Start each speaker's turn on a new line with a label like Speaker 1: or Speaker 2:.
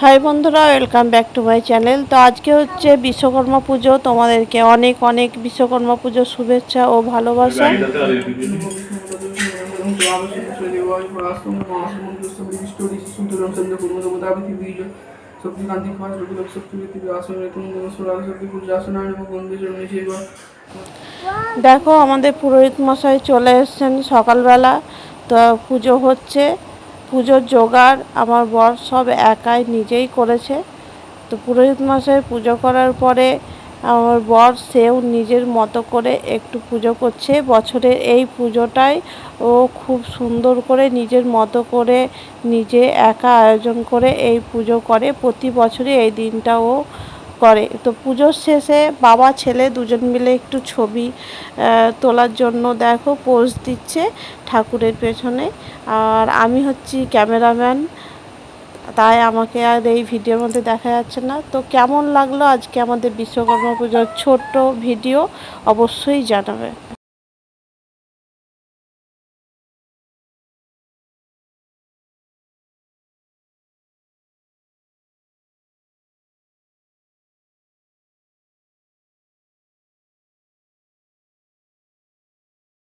Speaker 1: High বন্ধুরা welcome back to my channel তো আজকে হচ্ছে বিশ্বকর্মা পুজো, তোমাদেরকে অনেক অনেক বিশ্বকর্মা পুজোর শুভেচ্ছা ও ভালোবাসা। দেখো, আমাদের পুরোহিত মশাই চলে এসছেন সকালবেলা। তো পুজো হচ্ছে। পুজোর জোগাড় আমার বর সব একাই নিজেই করেছে। তো পুরোহিত মশাই পুজো করার পরে আমার বর সেও নিজের মতো করে একটু পুজো করছে। বছরের এই পুজোটাই ও খুব সুন্দর করে নিজের মতো করে নিজে একা আয়োজন করে এই পুজো করে। প্রতি বছরই এই দিনটা ও করে। তো পুজোর শেষে বাবা, ছেলে দুজন মিলে একটু ছবি তোলার জন্য দেখো পোজ দিচ্ছে ঠাকুরের পেছনে। আর আমি হচ্ছি ক্যামেরাম্যান তাই আমাকে আর এই ভিডিওর মধ্যে দেখা যাচ্ছে না। তো কেমন লাগল আজকে আমাদের বিশ্বকর্মা পুজোর ছোট্ট ভিডিও অবশ্যই জানাবে।